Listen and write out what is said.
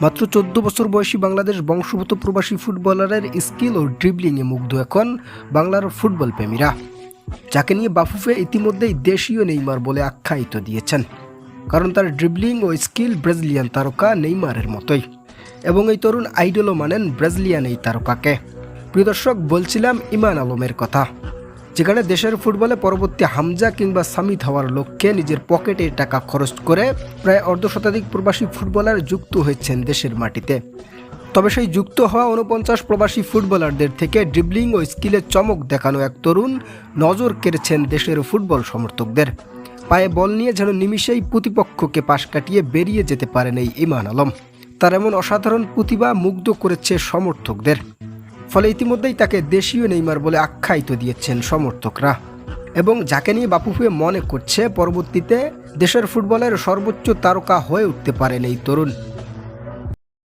মাত্র চোদ্দ বছর বয়সী বাংলাদেশ বংশগত প্রবাসী ফুটবলারের স্কিল ও ড্রিবলিংয়ে মুগ্ধ এখন বাংলার ফুটবল প্রেমীরা। যাকে নিয়ে বাফুফে ইতিমধ্যেই দেশীয় নেইমার বলে আখ্যায়িত দিয়েছেন। কারণ তার ড্রিবলিং ও স্কিল ব্রাজিলিয়ান তারকা নেইমারের মতোই। এবং এই তরুণ আইডলও মানেন ব্রাজিলিয়ান এই তারকাকে। প্রিয় দর্শক, বলছিলাম ইমান আলমের কথা। যেখানে দেশের ফুটবলে পরবর্তী হামজা কিংবা সামিত হওয়ার লক্ষ্যে নিজের পকেটে টাকা খরচ করে প্রায় অর্ধ শতাধিক প্রবাসী ফুটবলার যুক্ত হয়েছেন দেশের মাটিতে। তবে সেই যুক্ত হওয়া উনপঞ্চাশ প্রবাসী ফুটবলারদের থেকে ড্রিবলিং ও স্কিলে চমক দেখানো এক তরুণ নজর কেড়েছেন দেশের ফুটবল সমর্থকদের। পায়ে বল নিয়ে যেন নিমিষেই প্রতিপক্ষকে পাশ কাটিয়ে বেরিয়ে যেতে পারেন এই ইমান আলম। তার এমন অসাধারণ প্রতিভা মুগ্ধ করেছে সমর্থকদের। ফলে ইতিমধ্যেই তাকে দেশীয় নেইমার বলে আখ্যায়িত দিয়েছেন সমর্থকরা। এবং যাকে নিয়ে বাপুফে মনে করছে, পরবর্তীতে দেশের ফুটবলের সর্বোচ্চ তারকা হয়ে উঠতে পারেন এই তরুণ।